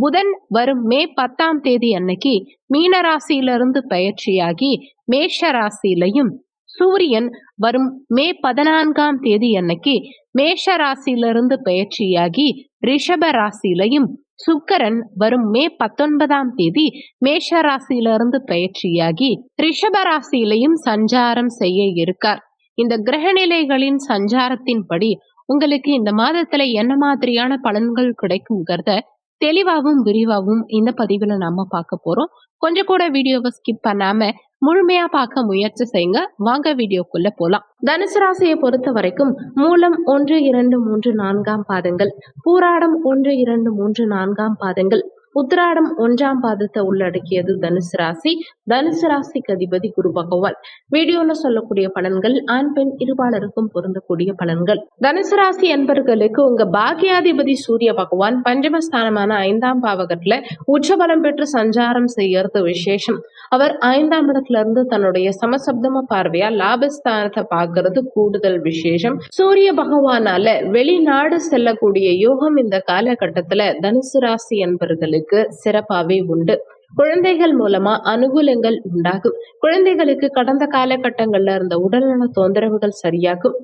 புதன் வரும் மே பத்தாம் தேதி அன்னைக்கு மீன ராசியிலிருந்து பயிற்சியாகி மேஷ ராசியிலையும் சூரியன் வரும் மே பதினான்காம் தேதி அன்னைக்கு மேஷ ராசியிலிருந்து பயிற்சியாகி ரிஷப ராசியிலையும் சுக்கரன் வரும் மே பத்தொன்பதாம் தேதி மேஷ ராசியிலிருந்து பயிற்சியாகி ரிஷப ராசியிலையும் சஞ்சாரம் செய்ய இருக்கார். இந்த கிரகநிலைகளின் சஞ்சாரத்தின்படி உங்களுக்கு இந்த மாதத்துல என்ன மாதிரியான பலன்கள் கிடைக்குங்கிறத தெளிவாகவும் விரிவாகவும் இந்த பதிவில் நம்ம பார்க்க போறோம். கொஞ்சம் கூட வீடியோவை ஸ்கிப் பண்ணாம முழுமையா பார்க்க முயற்சி செய்யுங்க. வாங்க வீடியோக்குள்ள போலாம். தனுசு ராசியை பொறுத்த வரைக்கும் மூலம் ஒன்று இரண்டு மூன்று நான்காம் பாதங்கள் பூராடம் ஒன்று இரண்டு மூன்று நான்காம் பாதங்கள் உத்திராடம் ஒன்றாம் பாதத்தை உள்ளடக்கியது தனுசு ராசி. தனுசு ராசிக்கு அதிபதி குரு பகவான். வீடியோல சொல்லக்கூடிய பலன்கள் ஆண் பெண் இருபாலருக்கும் பொருந்தக்கூடிய பலன்கள். தனுசு ராசி என்பர்களுக்கு உங்க பாக்கியாதிபதி சூரிய பகவான் பஞ்சமஸ்தானமான ஐந்தாம் பாவகத்துல உச்சபலம் பெற்று சஞ்சாரம் செய்யறது விசேஷம். அவர் ஐந்தாம் இடத்துல இருந்து தன்னுடைய சமசப்தம பார்வையா லாபஸ்தானத்தை பார்க்கறது கூடுதல் விசேஷம். சூரிய பகவானால வெளிநாடு செல்லக்கூடிய யோகம் இந்த காலகட்டத்துல தனுசு ராசி என்பர்களுக்கு குழந்தைகளுக்கு சிறப்பாகவே உண்டு. குழந்தைகள் மூலமா அனுகூலங்கள் உண்டாகும். குழந்தைகளுக்கு கடந்த காலகட்டங்கள்ல இருந்த உடல்நல தொந்தரவுகள் சரியாகும்.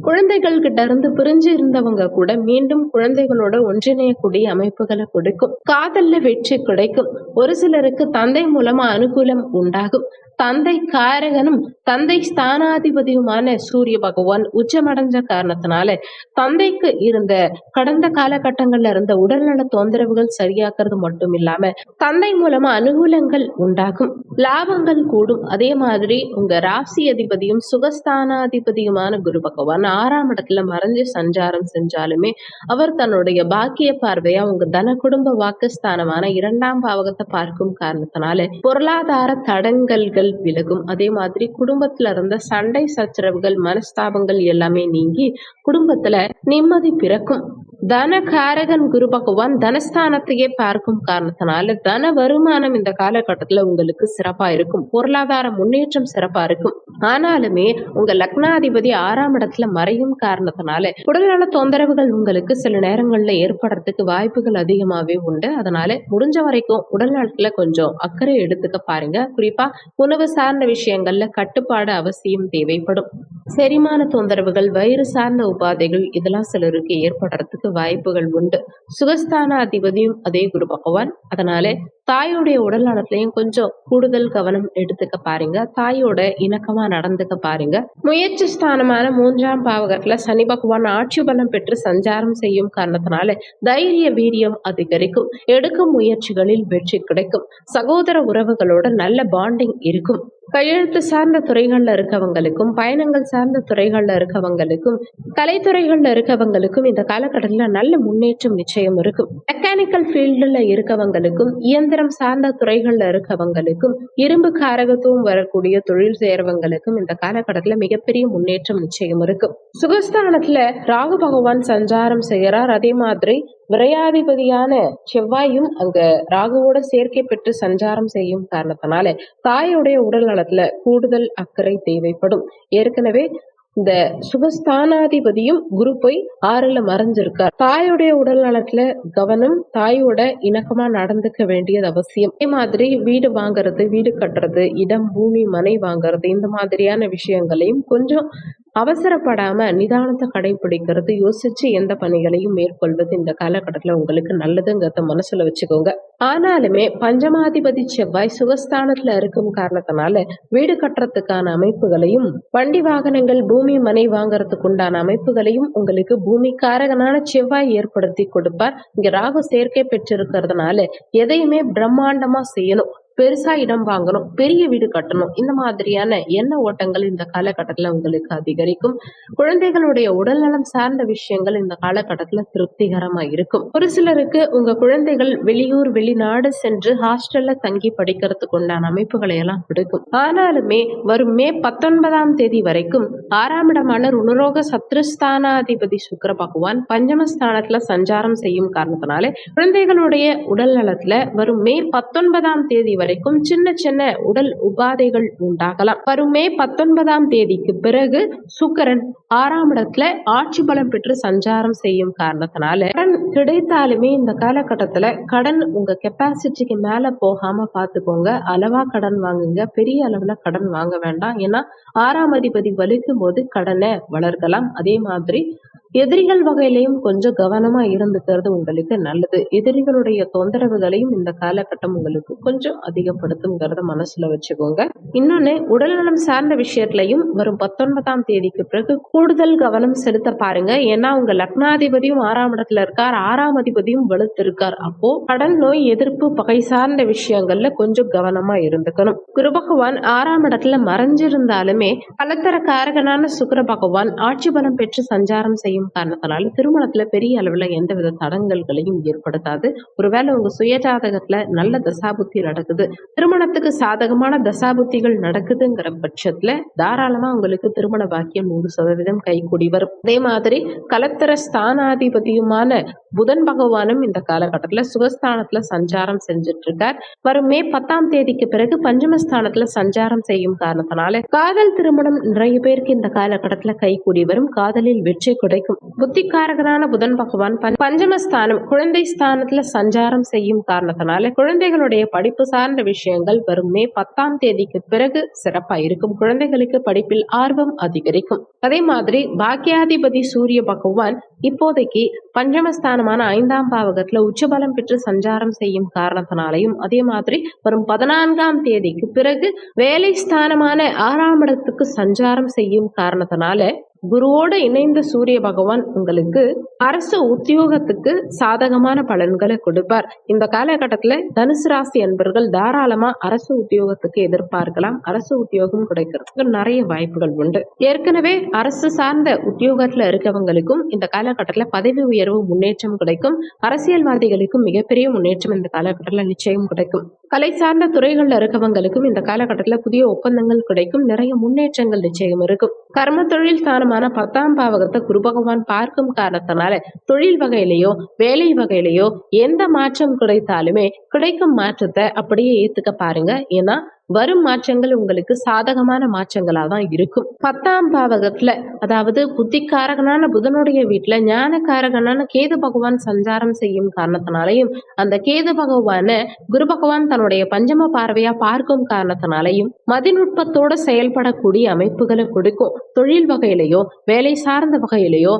குழந்தைகள் கிட்ட இருந்து பிரிஞ்சு இருந்தவங்க கூட மீண்டும் குழந்தைகளோட ஒன்றிணையக்கூடிய அமைப்புகளை கொடுக்கும். காதல்ல வெற்றி கிடைக்கும். ஒரு சிலருக்கு தந்தை மூலமா அனுகூலம் உண்டாகும். தந்தை காரகனும் தந்தை ஸ்தானாதிபதியுமான சூரிய பகவான் உச்சமடைஞ்ச காரணத்தினால தந்தைக்கு இருந்த கடந்த காலகட்டங்கள்ல இருந்த உடல்நல தொந்தரவுகள் சரியாக்குறது மட்டும் இல்லாம தந்தை மூலமா அனுகூலங்கள் உண்டாகும் லாபங்கள் கூடும். அதே மாதிரி உங்க ராசி அதிபதியும் சுகஸ்தானாதிபதியுமான குரு பகவான் ஆறாம் இடத்துல மறைஞ்சு சஞ்சாரம் செஞ்சாலுமே அவர் தன்னுடைய பாக்கிய பார்வையா உங்க தன குடும்ப வாக்குஸ்தானமான இரண்டாம் பாவகத்தை பார்க்கும் காரணத்தினால பொருளாதார தடங்கல்கள் விலகும். அதே மாதிரி குடும்பத்துல இருந்த சண்டை சச்சரவுகள் மனஸ்தாபங்கள் எல்லாமே நீங்கி குடும்பத்துல நிம்மதி பிறக்கும். தனகாரகன் குரு பகவான் தனஸ்தானத்தையே பார்க்கும் காரணத்தினால தன வருமானம் இந்த காலகட்டத்துல உங்களுக்கு சிறப்பா இருக்கும். பொருளாதார முன்னேற்றம் சிறப்பா இருக்கும். ஆனாலுமே உங்க லக்னாதிபதி ஆறாம் இடத்துல மறையும் காரணத்தினால உடல்நல தொந்தரவுகள் உங்களுக்கு சில நேரங்கள்ல ஏற்படுறதுக்கு வாய்ப்புகள் அதிகமாவே உண்டு. அதனால முடிஞ்ச வரைக்கும் உடல் நலத்துல கொஞ்சம் அக்கறை எடுத்துக்க பாருங்க. குறிப்பா உணவு சார்ந்த விஷயங்கள்ல கட்டுப்பாடு அவசியம் தேவைப்படும். செரிமான தொந்தரவுகள் வயிறு சார்ந்த உபாதைகள் இதெல்லாம் சிலருக்கு ஏற்படுறதுக்கு வாய்ப்புகள் உண்டு. சுகஸ்தான அதிபதியும் அதே குரு பகவான். அதனால தாயோடைய உடல் நலத்திலையும் கொஞ்சம் கூடுதல் கவனம் எடுத்துக்க பாருங்க. தாயோட இணக்கமா நடந்துக்க பாருங்க. முயற்சி ஸ்தானமான மூன்றாம் பாவகத்துல சனி பகவான் ஆட்சி பலம் பெற்று சஞ்சாரம் செய்யும் காரணத்தினால தைரிய வீரியம் அதிகரிக்கும். எடுக்கும் முயற்சிகளில் வெற்றி கிடைக்கும். சகோதர உறவுகளோட நல்ல பாண்டிங் இருக்கும். கையெழுத்து சார்ந்த துறைகள்ல இருக்கவங்களுக்கும் பயணங்கள் சார்ந்த துறைகள்ல இருக்கவங்களுக்கும் கலைத்துறைகள்ல இருக்கவங்களுக்கும் இந்த காலகட்டத்துல நல்ல முன்னேற்றம் நிச்சயம் இருக்கும். மெக்கானிக்கல் ஃபீல்டில் இருக்கவங்களுக்கும் இயந்திரம் சார்ந்த துறைகள்ல இருக்கவங்களுக்கும் இரும்பு காரகத்துவம் வரக்கூடிய தொழில் செய்யறவங்களுக்கும் இந்த காலகட்டத்துல மிகப்பெரிய முன்னேற்றம் நிச்சயம் இருக்கும். சுகஸ்தானத்துல ராகு பகவான் சஞ்சாரம் செய்கிறார் அதே மாதிரி விரையாதிபதியான செவ்வாயும் அங்க ராகுவோட சேர்க்கை பெற்று சஞ்சாரம் செய்யும் காரணத்தினால தாயுடைய உடல் நலத்துல கூடுதல் அக்கறை தேவைப்படும். ஏற்கனவே இந்த சுகஸ்தானாதிபதியும் குரு போய் ஆறுல மறைஞ்சிருக்கார். தாயோடைய உடல் நலத்துல கவனம் தாயோட இணக்கமா நடந்துக்க வேண்டியது அவசியம். அதே மாதிரி வீடு வாங்குறது வீடு கட்டுறது இடம் பூமி மனை வாங்குறது இந்த மாதிரியான விஷயங்களையும் கொஞ்சம் அவசரப்படாம நிதானத்தை கடைபிடிக்கிறது யோசிச்சு எந்த பணிகளையும் மேற்கொள்வது இந்த காலகட்டத்துல உங்களுக்கு நல்லதுங்கிறத மனசுல வச்சுக்கோங்க. ஆனாலுமே பஞ்சமாதிபதி செவ்வாய் சுகஸ்தானத்துல இருக்கும் காரணத்தினால வீடு கட்டுறதுக்கான அமைப்புகளையும் வண்டி வாகனங்கள் பூமி மனை வாங்குறதுக்கு உண்டான அமைப்புகளையும் உங்களுக்கு பூமி காரகனான செவ்வாய் ஏற்படுத்தி கொடுப்பார். இங்க ராகு சேர்க்கை பெற்றிருக்கிறதுனால எதையுமே பிரம்மாண்டமா செய்யணும். பெருசா இடம் வாங்கணும் பெரிய வீடு கட்டணும். இந்த மாதிரியான எண்ண ஓட்டங்கள் இந்த காலகட்டத்துல உங்களுக்கு அதிகரிக்கும். குழந்தைகளுடைய உடல்நலம் சார்ந்த விஷயங்கள் இந்த காலகட்டத்துல திருப்திகரமா இருக்கும். ஒரு சிலருக்கு உங்க குழந்தைகள் வெளியூர் வெளிநாடு சென்று ஹாஸ்டல்ல தங்கி படிக்கிறதுக்கு உண்டான அமைப்புகளை எல்லாம் கொடுக்கும். ஆனாலுமே வரும் மே பத்தொன்பதாம் தேதி வரைக்கும் ஆறாம் இடமான ருணரோக சத்ருஸ்தானாதிபதி சுக்கிர பகவான் பஞ்சமஸ்தானத்துல சஞ்சாரம் செய்யும் காரணத்தினாலே குழந்தைகளுடைய உடல் நலத்துல வரும் மே பத்தொன்பதாம் தேதி வரைக்கும் சின்ன சின்ன உடல் உபாதைகள் உண்டாகலாம். வரும் மே பத்தொன்பதாம் தேதிக்கு பிறகு சுக்கரன் ஆறாம் இடத்துல ஆட்சி பலம் பெற்று சஞ்சாரம் செய்யும் காரணத்தினால கடன் கிடைத்தாலுமே இந்த காலகட்டத்துல கடன் உங்க கெப்பாசிட்டிக்கு மேல போகாம பாத்துக்கோங்க. அளவா கடன் வாங்குங்க. பெரிய அளவுல கடன் வாங்க வேண்டாம். ஏன்னா ஆறாம் அதிபதி வலிக்கும் போது கடனை வளர்க்கலாம். அதே மாதிரி எதிரிகள் வகையிலையும் கொஞ்சம் கவனமா இருந்துக்கிறது உங்களுக்கு நல்லது. எதிரிகளுடைய தொந்தரவுகளையும் இந்த காலகட்டம் உங்களுக்கு கொஞ்சம் அதிகப்படுத்துங்கிறத மனசுல வச்சுக்கோங்க. இன்னொன்னு உடல்நலம் சார்ந்த விஷயத்திலையும் வரும் பத்தொன்பதாம் தேதிக்கு பிறகு கூடுதல் கவனம் செலுத்த பாருங்க. ஏன்னா உங்க லக்னாதிபதியும் ஆறாம் இடத்துல இருக்கார் ஆறாம் அதிபதியும் வலுத்திருக்கார். அப்போ கடன் நோய் எதிர்ப்பு பகை சார்ந்த விஷயங்கள்ல கொஞ்சம் கவனமா இருந்துக்கணும். குரு பகவான் ஆறாம் இடத்துல மறைஞ்சிருந்தாலுமே பலத்தர காரகனான சுக்கர பகவான் ஆட்சி பலம் பெற்று சஞ்சாரம் செய்யும் காரணத்தினால திருமணத்துல பெரிய அளவுல எந்தவித தடங்கல்களையும் ஏற்படுத்தாது. ஒருவேளை உங்க சுயஜாதகத்துல நல்ல தசாபுத்தி நடக்குது. திருமணத்துக்கு சாதகமான தசாபுத்திகள் நடக்குதுங்கிற பட்சத்துல தாராளமா உங்களுக்கு திருமண பாக்கியம் நூறு சதவீதம் கைகூடி வரும். அதே மாதிரி கலத்தர ஸ்தானாதிபதியுமான புதன் பகவானும் இந்த காலகட்டத்தில் சுகஸ்தானத்துல சஞ்சாரம் செஞ்சுட்டு இருக்கார் வரும் மே பத்தாம் தேதிக்கு பிறகு பஞ்சமஸ்தானத்துல சஞ்சாரம் செய்யும் காரணத்தினால காதல் திருமணம் நிறைய பேருக்கு இந்த காலகட்டத்தில் கைகூடி வரும். காதலில் வெற்றி கிடைக்கும். புத்திக்காரகனான புதன் பகவான் பஞ்சமஸ்தானம் குழந்தை ஸ்தானத்தில் சஞ்சாரம் செய்யும் காரணத்தினால குழந்தைகளுடைய படிப்பு சார்ந்த விஷயங்கள் வரும் மே பத்தாம் தேதிக்கு பிறகு சிறப்பா இருக்கும். குழந்தைகளுக்கு படிப்பில் ஆர்வம் அதிகரிக்கும். அதே மாதிரி பாக்கியாதிபதி சூரிய பகவான் இப்போதைக்கு பஞ்சமஸ்தானமான ஐந்தாம் பாவகத்துல உச்சபலம் பெற்று சஞ்சாரம் செய்யும் காரணத்தினாலையும் அதே மாதிரி வரும் பதினான்காம் தேதிக்கு பிறகு வேலை ஸ்தானமான ஆறாம் இடத்துக்கு சஞ்சாரம் செய்யும் காரணத்தினால குருவோடு இணைந்த சூரிய பகவான் உங்களுக்கு அரசு உத்தியோகத்துக்கு சாதகமான பலன்களை கொடுப்பார். இந்த காலகட்டத்தில் தனுசு ராசி அன்பர்கள் தாராளமா அரசு உத்தியோகத்துக்கு எதிர்பார்க்கலாம். அரசு உத்தியோகம் கிடைக்கிறதுக்கு நிறைய வாய்ப்புகள் உண்டு. ஏற்கனவே அரசு சார்ந்த உத்தியோகத்துல இருக்கவங்களுக்கும் இந்த காலகட்டத்தில் பதவி உயர்வு முன்னேற்றம் கிடைக்கும். அரசியல்வாதிகளுக்கும் மிகப்பெரிய முன்னேற்றம் இந்த காலகட்டத்தில் நிச்சயம் கிடைக்கும். கலை சார்ந்த துறைகளில் இருக்கவங்களுக்கும் இந்த காலகட்டத்துல புதிய ஒப்பந்தங்கள் கிடைக்கும். நிறைய முன்னேற்றங்கள் நிச்சயம் இருக்கும். கர்ம தொழில் ஸ்தானமான பத்தாம் பாவகத்தை குரு பகவான் பார்க்கும் காரணத்தினால தொழில் வகையிலேயோ வேலை வகையிலேயோ எந்த மாற்றம் கிடைத்தாலுமே கிடைக்கும் மாற்றத்தை அப்படியே ஏத்துக்க பாருங்க. ஏன்னா வரும் மாற்றங்கள் உங்களுக்கு சாதகமான மாற்றங்களா தான் இருக்கும். பத்தாம் பாவகத்துல அதாவது புத்திக்காரகனான புதனுடைய வீட்டுல ஞானக்காரகனான கேது பகவான் சஞ்சாரம் செய்யும் காரணத்தினாலையும் அந்த கேது பகவான குரு பகவான் தன்னுடைய பஞ்சம பார்வையா பார்க்கும் காரணத்தினாலையும் மதிநுட்பத்தோட செயல்படக்கூடிய அமைப்புகளை கொடுக்கும். தொழில் வகையிலையோ வேலை சார்ந்த வகையிலையோ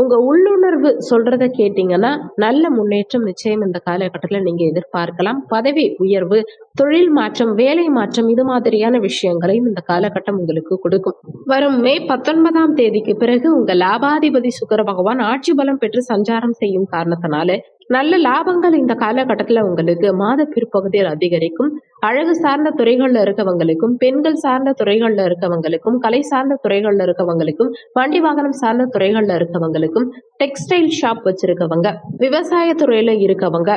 உங்க உள்ளுணர்வு சொல்றத கேட்டீங்கன்னா நல்ல முன்னேற்றம் நிச்சயம் இந்த காலகட்டத்துல நீங்க எதிர்பார்க்கலாம். பதவி உயர்வு தொழில் மாற்றம் வேலை மாற்றம் இது மாதிரியான விஷயங்களையும் இந்த காலகட்டம் உங்களுக்கு கொடுக்கும். வரும் மே பத்தொன்பதாம் தேதிக்கு பிறகு உங்க லாபாதிபதி சுக்கர பகவான் ஆட்சி பலம் பெற்று சஞ்சாரம் செய்யும் காரணத்தினால நல்ல லாபங்கள் இந்த காலகட்டத்துல உங்களுக்கு மாத பிற்பகுதியில் அதிகரிக்கும். அழகு சார்ந்த துறைகள்ல இருக்கவங்களுக்கும் பெண்கள் சார்ந்த துறைகள்ல இருக்கவங்களுக்கும் கலை சார்ந்த துறைகள்ல இருக்கவங்களுக்கும் வண்டி வாகனம் சார்ந்த துறைகள்ல இருக்கவங்களுக்கும் டெக்ஸ்டைல் ஷாப் வச்சிருக்கவங்க விவசாய துறையில இருக்கவங்க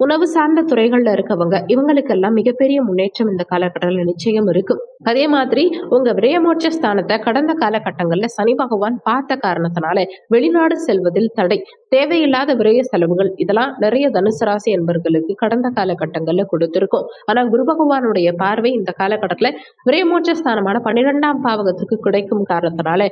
உணவு சார்ந்த துறைகள்ல இருக்கவங்க இவங்களுக்கெல்லாம் மிகப்பெரிய முன்னேற்றம் இந்த காலகட்டத்தில் நிச்சயம் இருக்கும். அதே மாதிரி உங்க விரயமோட்ச ஸ்தானத்தை கடந்த காலகட்டங்கள்ல சனி பகவான் பார்த்த காரணத்தினால வெளிநாடு செல்வதில் தடை தேவையில்லாத விரய செலவுகள் இதெல்லாம் நிறைய தனுசு ராசி என்பவர்களுக்கு கடந்த காலகட்டங்கள்ல கொடுத்திருக்கும். ஆனா குரு பகவானுடைய பார்வை இந்த காலகட்டத்துல விரயமோட்ச ஸ்தானமான பன்னிரெண்டாம் பாவகத்துக்கு கிடைக்கும் காரணத்தினால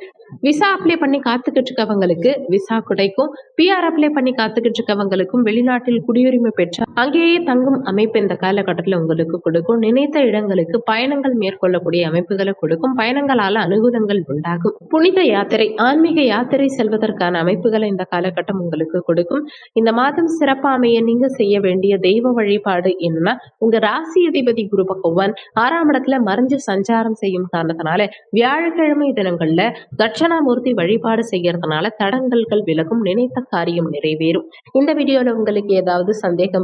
விசா அப்ளை பண்ணி காத்துக்கிட்டு இருக்கவங்களுக்கு விசா கிடைக்கும். பிஆர் அப்ளை பண்ணி காத்துக்கிட்டு இருக்கவங்களுக்கும் வெளிநாட்டில் குடியுரிமை பெற்று அங்கேயே தங்கும் அமைப்பு இந்த காலகட்டத்தில் உங்களுக்கு கொடுக்கும். நினைத்த இடங்களுக்கு பயணங்கள் மேற்கொள்ளக்கூடிய அமைப்புகளை கொடுக்கும். பயணங்களால அனுகூலங்கள் உண்டாகும். புனித யாத்திரை ஆன்மீக யாத்திரை செல்வதற்கான அமைப்புகளை இந்த காலகட்டம் உங்களுக்கு கொடுக்கும். இந்த மாதம் சிறப்பாமைய நீங்க செய்ய வேண்டிய தெய்வ வழிபாடு என்னன்னா உங்க ராசி அதிபதி குரு பகவான் ஆறாம் இடத்துல மறைஞ்சு சஞ்சாரம் செய்யும் காரணத்தினால வியாழக்கிழமை தினங்கள்ல தட்சணாமூர்த்தி வழிபாடு செய்யறதுனால தடங்கல்கள் விலகும் நினைத்த காரியம் நிறைவேறும். இந்த வீடியோல உங்களுக்கு ஏதாவது சந்தேகம்